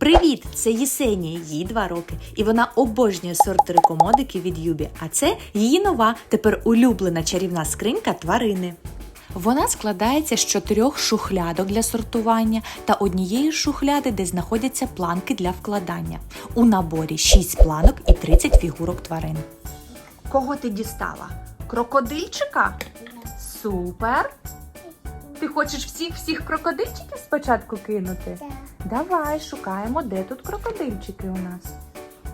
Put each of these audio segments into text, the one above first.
Привіт! Це Єсенія, їй два роки, і вона обожнює сортири комодики від Юбі. А це її нова, тепер улюблена чарівна скринька тварини. Вона складається з чотирьох шухлядок для сортування та однієї шухляди, де знаходяться планки для вкладання. У наборі 6 планок і 30 фігурок тварин. Кого ти дістала? Крокодильчика? Супер! Ти хочеш всіх всіх крокодильчиків спочатку кинути? Давай шукаємо, де тут крокодильчики у нас.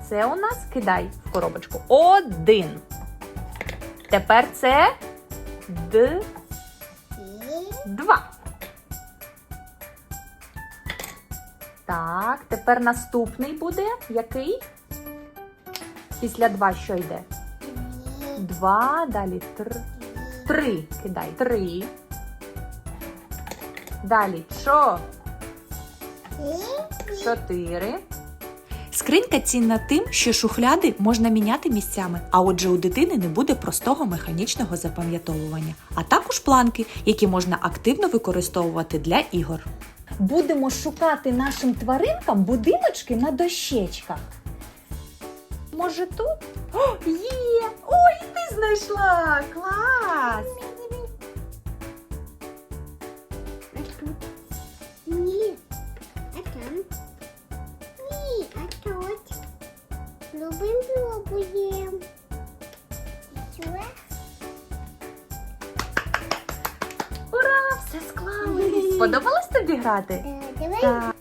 Це у нас кидай в коробочку. Один. Тепер це д. Два. Так, тепер наступний буде який? Після два що йде? Два, далі три. Три. Кидай. Три. Далі чо? Чотири. Скринька цінна тим, що шухляди можна міняти місцями, а отже, у дитини не буде простого механічного запам'ятовування, а також планки, які можна активно використовувати для ігор. Будемо шукати нашим тваринкам будиночки на дощечках. Може тут? О, є! Ой, ти знайшла! Клас! Ні. А там? Ні, а тут. Любим пробуємо. Що? Ура! Все склали! Сподобалось тобі грати? Е, Давай Так.